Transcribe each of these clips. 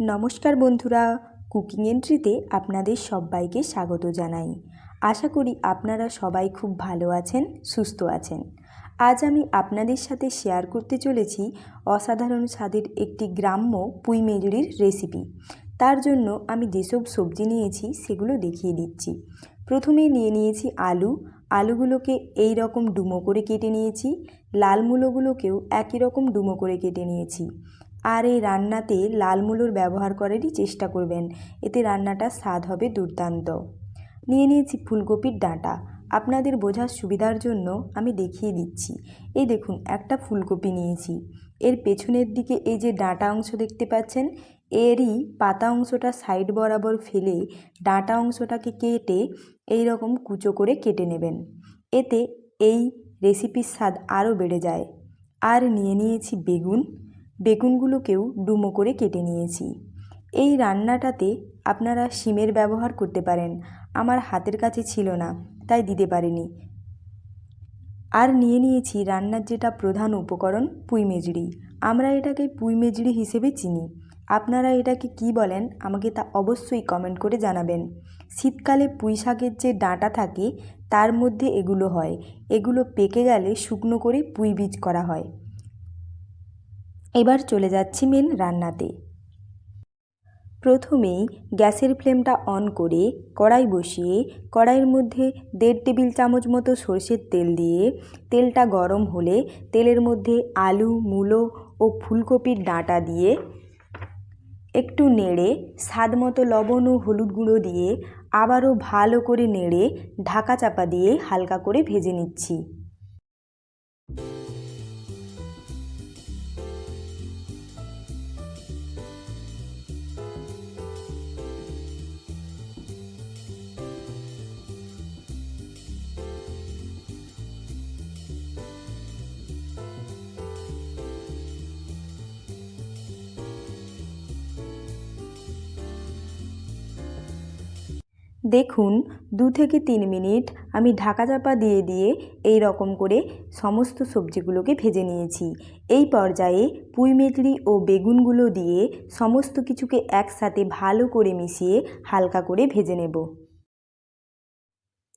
নমস্কার বন্ধুরা কুকিং এন্ট্রিতে আপনাদের সবাইকে স্বাগত জানাই। আশা করি আপনারা সবাই খুব ভালো আছেন, সুস্থ আছেন। আজ আমি আপনাদের সাথে শেয়ার করতে চলেছি অসাধারণ স্বাদের একটি গ্রাম্য পুঁই মেজুরির রেসিপি তার জন্য আমি যেসব সবজি নিয়েছি সেগুলো দেখিয়ে দিচ্ছি। প্রথমেই নিয়ে নিয়েছি আলু। আলুগুলোকে এই রকম ডুমো করে কেটে নিয়েছি। লাল মূলোগুলোকেও একই রকম ডুমো করে কেটে নিয়েছি। আর এই রান্নাতে লাল মুলোর ব্যবহার করারই চেষ্টা করবেন। এতে রান্নাটা স্বাদ হবে দুর্দান্ত। নিয়ে নিয়েছি ফুলকপির ডাঁটা। আপনাদের বোঝার সুবিধার জন্য আমি দেখিয়ে দিচ্ছি। এই দেখুন, একটা ফুলকপি নিয়েছি। এর পেছনের দিকে এই যে ডাঁটা অংশ দেখতে পাচ্ছেন, এরই পাতা অংশটা সাইড বরাবর ফেলে ডাঁটা অংশটাকে কেটে এই রকম কুচো করে কেটে নেবেন। এতে এই রেসিপির স্বাদ আরও বেড়ে যায়। আর নিয়ে নিয়েছি বেগুন। বেগুনগুলোকেও ডুমো করে কেটে নিয়েছি। এই রান্নাটাতে আপনারা শিমের ব্যবহার করতে পারেন। আমার হাতের কাছে ছিল না, তাই দিতে পারিনি। আর নিয়ে নিয়েছি রান্নার যেটা প্রধান উপকরণ, পুঁই মেজড়ি। আমরা এটাকে পুঁই মেজড়ি হিসেবে চিনি। আপনারা এটাকে কি বলেন, আমাকে তা অবশ্যই কমেন্ট করে জানাবেন। শীতকালে পুঁই শাকের যে ডাঁটা থাকে, তার মধ্যে এগুলো হয়। এগুলো পেকে গেলে শুকনো করে পুঁই বীজ করা হয়। এবার চলে যাচ্ছি মেন রান্নাতে। প্রথমেই গ্যাসের ফ্লেমটা অন করে কড়াই বসিয়ে কড়াইয়ের মধ্যে দেড় টেবিল চামচ মতো সর্ষের তেল দিয়ে তেলটা গরম হলে তেলের মধ্যে আলু, মূলো ও ফুলকপির ডাঁটা দিয়ে একটু নেড়ে স্বাদ মতো লবণ ও হলুদ গুঁড়ো দিয়ে আবারও ভালো করে নেড়ে ঢাকা চাপা দিয়ে হালকা করে ভেজে নিচ্ছি। দেখুন, দু থেকে তিন মিনিট আমি ঢাকা চাপা দিয়ে দিয়ে এই রকম করে সমস্ত সবজিগুলোকে ভেজে নিয়েছি। এই পর্যায়ে পুঁই মেটলি ও বেগুনগুলো দিয়ে সমস্ত কিছুকে একসাথে ভালো করে মিশিয়ে হালকা করে ভেজে নেব।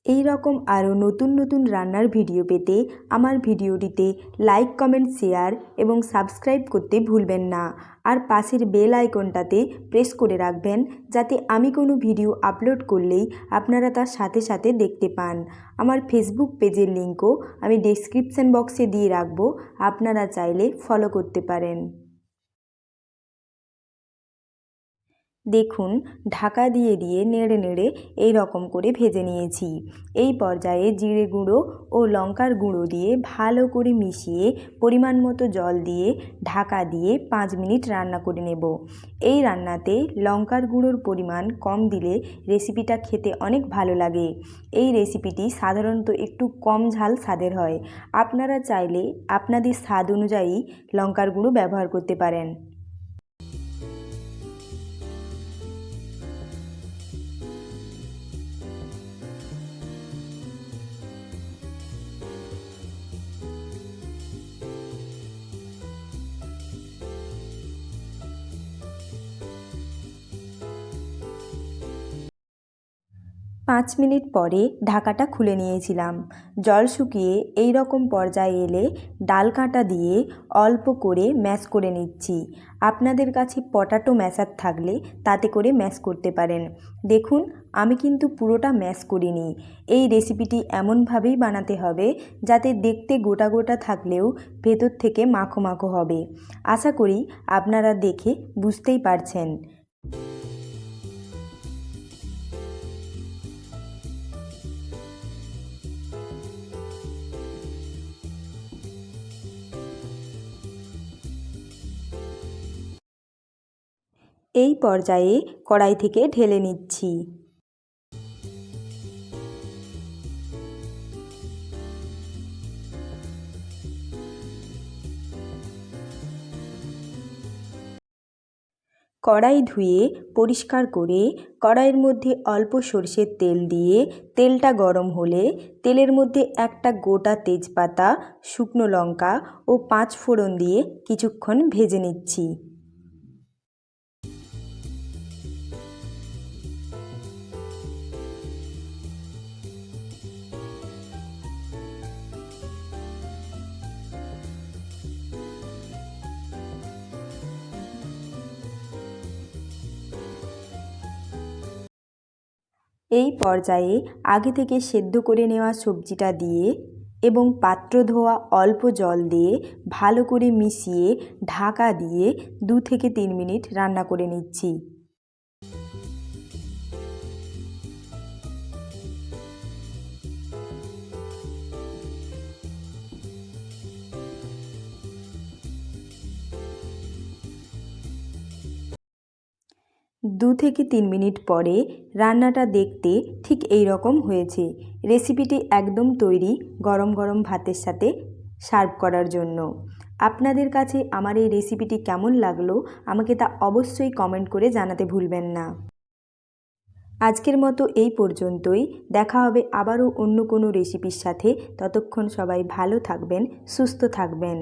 এই রকম আরও নতুন নতুন রান্নার ভিডিও পেতে আমার ভিডিওটিতে লাইক, কমেন্ট, শেয়ার এবং সাবস্ক্রাইব করতে ভুলবেন না। আর পাশের বেল আইকনটাতে প্রেস করে রাখবেন যাতে আমি কোনো ভিডিও আপলোড করলেই আপনারা তার সাথে সাথে দেখতে পান। আমার ফেসবুক পেজের লিঙ্কও আমি ডেসক্রিপশান বক্সে দিয়ে রাখব, আপনারা চাইলে ফলো করতে পারেন। দেখুন, ঢাকা দিয়ে দিয়ে নেড়ে নেড়ে এই রকম করে ভেজে নিয়েছি। এই পর্যায়ে জিরে গুঁড়ো ও লঙ্কার গুঁড়ো দিয়ে ভালো করে মিশিয়ে পরিমাণ মতো জল দিয়ে ঢাকা দিয়ে পাঁচ মিনিট রান্না করে নেব। এই রান্নাতে লঙ্কার গুঁড়োর পরিমাণ কম দিলে রেসিপিটা খেতে অনেক ভালো লাগে। এই রেসিপিটি সাধারণত একটু কম ঝাল স্বাদের হয়। আপনারা চাইলে আপনাদের স্বাদ অনুযায়ী লঙ্কার গুঁড়ো ব্যবহার করতে পারেন। পাঁচ মিনিট পরে ঢাকাটা খুলে নিয়েছিলাম। জল শুকিয়ে এই রকম পর্যায়ে এলে ডাল কাঁটা দিয়ে অল্প করে ম্যাশ করে নিচ্ছি। আপনাদের কাছে পটাটো ম্যাশার থাকলে তাতে করে ম্যাশ করতে পারেন। দেখুন, আমি কিন্তু পুরোটা ম্যাশ করিনি। এই রেসিপিটি এমনভাবেই বানাতে হবে যাতে দেখতে গোটা গোটা থাকলেও ভেতর থেকে মাখো মাখো হবে। আশা করি আপনারা দেখে বুঝতেই পারছেন। এই পর্যায়ে কড়াই থেকে ঢেলে নিচ্ছি। কড়াই ধুয়ে পরিষ্কার করে কড়াইয়ের মধ্যে অল্প সরষের তেল দিয়ে তেলটা গরম হলে তেলের মধ্যে একটা গোটা তেজপাতা, শুকনো লঙ্কা ও পাঁচ ফোড়ন দিয়ে কিছুক্ষণ ভেজে নিচ্ছি। এই পর্যায়ে আগে থেকে সেদ্ধ করে নেওয়া সবজিটা দিয়ে এবং পাত্র ধোয়া অল্প জল দিয়ে ভালো করে মিশিয়ে ঢাকা দিয়ে দু থেকে তিন মিনিট রান্না করে নিচ্ছি। দু থেকে তিন মিনিট পরে রান্নাটা দেখতে ঠিক এই রকম হয়েছে। রেসিপিটি একদম তৈরি গরম গরম ভাতের সাথে সার্ভ করার জন্য। আপনাদের কাছে আমার এই রেসিপিটি কেমন লাগল আমাকে তা অবশ্যই কমেন্ট করে জানাতে ভুলবেন না। আজকের মতো এই পর্যন্তই। দেখা হবে আবারও অন্য কোনো রেসিপির সাথে। ততক্ষণ সবাই ভালো থাকবেন, সুস্থ থাকবেন।